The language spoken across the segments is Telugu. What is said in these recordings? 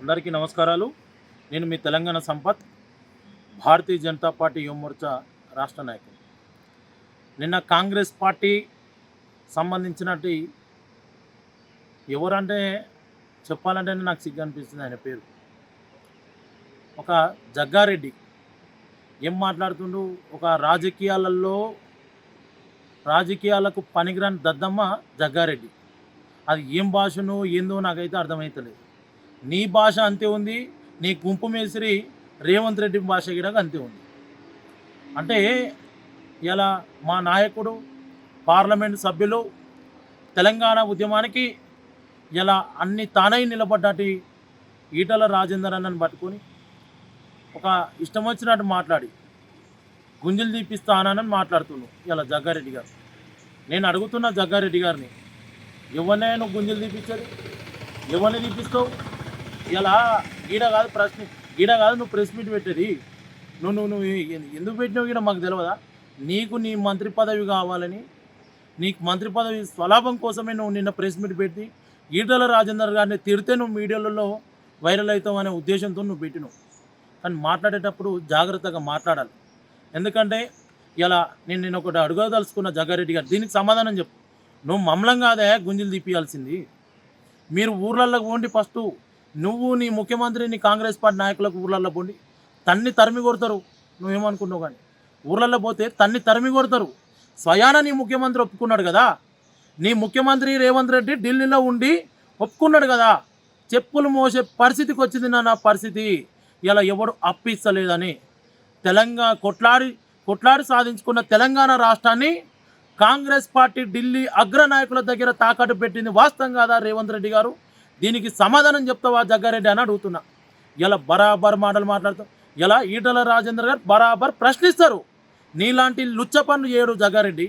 అందరికీ నమస్కారాలు. నేను మీ తెలంగాణ సంపత్ భారతీయ జనతా పార్టీ యువమోర్చా రాష్ట్ర నాయకుడు. నిన్న కాంగ్రెస్ పార్టీ సంబంధించినట్టు ఎవరంటే చెప్పాలంటే నాకు సిగ్గు అనిపిస్తుంది ఆయన పేరు. ఒక జగ్గారెడ్డి. ఏం మాట్లాడుతుండు? ఒక రాజకీయాలలో రాజకీయాలకు పనికిరాని దద్దమ్మ జగ్గారెడ్డి. అది ఏం భాషనో ఏందో నాకైతే అర్థమవుతలేదు నీ భాష అంతే ఉంది నీ గుంపు మేసిరి రేవంత్ రెడ్డి భాష కూడా అంతే ఉంది. అంటే ఇలా మా నాయకుడు పార్లమెంట్ సభ్యులు తెలంగాణ ఉద్యమానికి ఇలా అన్ని తానై నిలబడ్డటి ఈటల రాజేందర్ అన్నని పట్టుకొని ఒక ఇష్టం వచ్చినట్టు మాట్లాడి గుంజులు తీపిస్తానని మాట్లాడుతున్నాను ఇలా జగ్గారెడ్డి గారు. నేను అడుగుతున్నా జగ్గారెడ్డి గారిని ఎవరినైనా నువ్వు గుంజలు తీపించేది ఎవరిని తీపిస్తావు? ఇలా ఈడ కాదు ప్రశ్న ఈడ కాదు నువ్వు ప్రెస్ మీట్ పెట్టేది. నువ్వు నువ్వు నువ్వు ఎందుకు పెట్టినావు ఈడ మాకు తెలియదా నీకు నీ మంత్రి పదవి కావాలని నీకు మంత్రి పదవి స్వలాభం కోసమే నువ్వు నిన్న ప్రెస్ మీట్ పెట్టి ఈటల రాజేందర్ గారిని తిడితే నువ్వు మీడియాలలో వైరల్ అవుతావు అనే ఉద్దేశంతో నువ్వు పెట్టినావు. కానీ మాట్లాడేటప్పుడు జాగ్రత్తగా మాట్లాడాలి. ఎందుకంటే ఇలా నేను నేను ఒకటి అడగదలుచుకున్న జగ్గారెడ్డి గారు దీనికి సమాధానం చెప్పు. నువ్వు మమ్మలం కాదే గుంజలు తీపియాల్సింది. మీరు ఊర్లలో పోండి ఫస్ట్ నువ్వు నీ ముఖ్యమంత్రి నీ కాంగ్రెస్ పార్టీ నాయకులకు ఊర్లలో పోండి. తన్ని తరిమి కొడతారు. నువ్వేమనుకున్నావు కానీ? ఊర్లలో పోతే తన్ని తరిమి కొడతారు. స్వయాన నీ ముఖ్యమంత్రి ఒప్పుకున్నాడు కదా? నీ ముఖ్యమంత్రి రేవంత్ రెడ్డి ఢిల్లీలో ఉండి ఒప్పుకున్నాడు కదా? చెప్పులు మోసే పరిస్థితికి వచ్చింది నా నా పరిస్థితి. ఇలా ఎవడు అప్పిస్తలేదని. తెలంగాణ కొట్లాడి కొట్లాడి సాధించుకున్న తెలంగాణ రాష్ట్రాన్ని కాంగ్రెస్ పార్టీ ఢిల్లీ అగ్రనాయకుల దగ్గర తాకట్టు పెట్టింది వాస్తవం కాదా రేవంత్ రెడ్డి గారు? దీనికి సమాధానం చెప్తావా జగ్గారెడ్డి అని అడుగుతున్నా. ఇలా బరాబర్ మాటలు మాట్లాడతాం ఇలా ఈటల రాజేందర్ గారు బరాబర్ ప్రశ్నిస్తారు. నీలాంటి లుచ్చ పనులు చేయడు జగ్గారెడ్డి.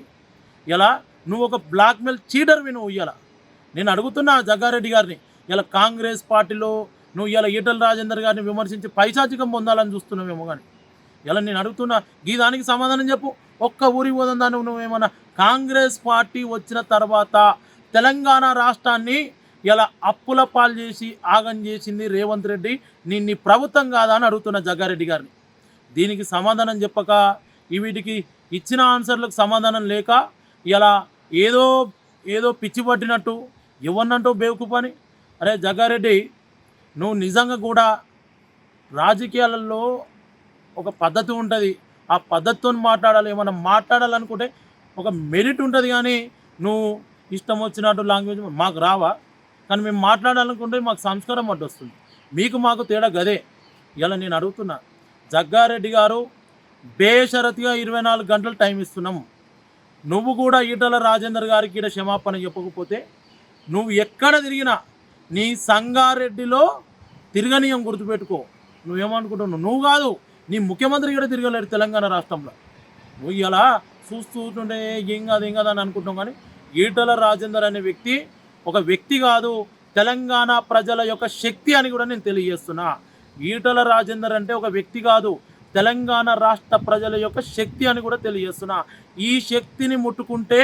ఇలా నువ్వు ఒక బ్లాక్మెయిల్ చీడర్ నువ్వు ఇయ్యాల నేను అడుగుతున్నా జగ్గారెడ్డి గారిని ఇలా కాంగ్రెస్ పార్టీలో నువ్వు ఇలా ఈటల రాజేందర్ గారిని విమర్శించి పైశాచికం పొందాలని చూస్తున్నావేమో కానీ ఇలా నేను అడుగుతున్నా ఈ దానికి సమాధానం చెప్పు. ఒక్క ఊరి పోదాన్ని దాన్ని నువ్వేమన్నా కాంగ్రెస్ పార్టీ వచ్చిన తర్వాత తెలంగాణ రాష్ట్రాన్ని ఇలా అప్పుల పాలు చేసి ఆగం చేసింది రేవంత్ రెడ్డి నిన్ను ప్రభుత్వం కాదా అని అడుగుతున్న జగ్గారెడ్డి గారిని. దీనికి సమాధానం చెప్పక వీటికి ఇచ్చిన ఆన్సర్లకు సమాధానం లేక ఇలా ఏదో ఏదో పిచ్చి పట్టినట్టు ఎవరినంటూ బేవకూపని అరే జగ్గారెడ్డి నువ్వు నిజంగా కూడా రాజకీయాలలో ఒక పద్ధతి ఉంటుంది. ఆ పద్ధతితో మాట్లాడాలి ఏమైనా మాట్లాడాలనుకుంటే ఒక మెరిట్ ఉంటుంది కానీ నువ్వు ఇష్టం వచ్చినట్టు లాంగ్వేజ్ మాకు రావా? కానీ మేము మాట్లాడాలనుకుంటే మాకు సంస్కారం అడ్డు వస్తుంది. మీకు మాకు తేడా గదే. ఇలా నేను అడుగుతున్నా జగ్గారెడ్డి గారు బేషరతిగా ఇరవై నాలుగు గంటలు టైం ఇస్తున్నాం. నువ్వు కూడా ఈటల రాజేందర్ గారికి ఈడ క్షమాపణ చెప్పకపోతే నువ్వు ఎక్కడ తిరిగినా నీ సంగారెడ్డిలో తిరగనీయం గుర్తుపెట్టుకో. నువ్వేమనుకుంటున్నావు? నువ్వు కాదు నీ ముఖ్యమంత్రి కూడా తిరగలేడు తెలంగాణ రాష్ట్రంలో. నువ్వు ఇలా చూస్తూ ఉంటుంటే ఏం కాదు ఏం కాదు అని అనుకుంటున్నావు కానీ ఈటల రాజేందర్ అనే వ్యక్తి ఒక వ్యక్తి కాదు తెలంగాణ ప్రజల యొక్క శక్తి అని కూడా నేను తెలియజేస్తున్నా. ఈటల రాజేందర్ అంటే ఒక వ్యక్తి కాదు తెలంగాణ రాష్ట్ర ప్రజల యొక్క శక్తి అని కూడా తెలియజేస్తున్నా. ఈ శక్తిని ముట్టుకుంటే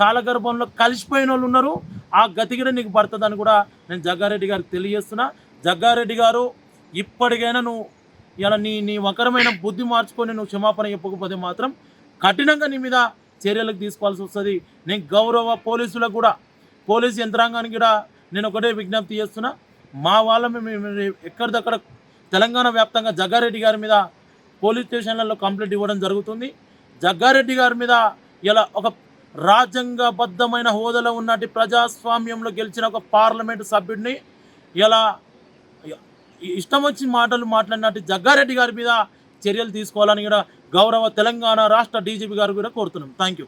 కాలగర్భంలో కలిసిపోయిన వాళ్ళు ఉన్నారు ఆ గతి కూడా నీకు పడుతుందని కూడా నేను జగ్గారెడ్డి గారికి తెలియజేస్తున్నా. జగ్గారెడ్డి గారు ఇప్పటికైనా నువ్వు ఇలా నీ నీ వకరమైన బుద్ధి మార్చుకొని నువ్వు క్షమాపణ చెప్పకపోతే మాత్రం కఠినంగా నీ మీద చర్యలకు తీసుకోవాల్సి వస్తుంది. నేను గౌరవ పోలీసులకు కూడా పోలీస్ యంత్రాంగానికి కూడా నేను ఒకటే విజ్ఞప్తి చేస్తున్నా. మా వాళ్ళ మేము ఎక్కడిదక్కడ తెలంగాణ వ్యాప్తంగా జగ్గారెడ్డి గారి మీద పోలీస్ స్టేషన్లలో కంప్లైంట్ ఇవ్వడం జరుగుతుంది. జగ్గారెడ్డి గారి మీద ఇలా ఒక రాజ్యాంగబద్ధమైన హోదాలో ఉన్నటి ప్రజాస్వామ్యంలో గెలిచిన ఒక పార్లమెంటు సభ్యుడిని ఇలా ఇష్టం వచ్చి మాటలు మాట్లాడినట్టు జగ్గారెడ్డి గారి మీద చర్యలు తీసుకోవాలని కూడా గౌరవ తెలంగాణ రాష్ట్ర డీజీపీ గారు కూడా కోరుతున్నాం. Thank you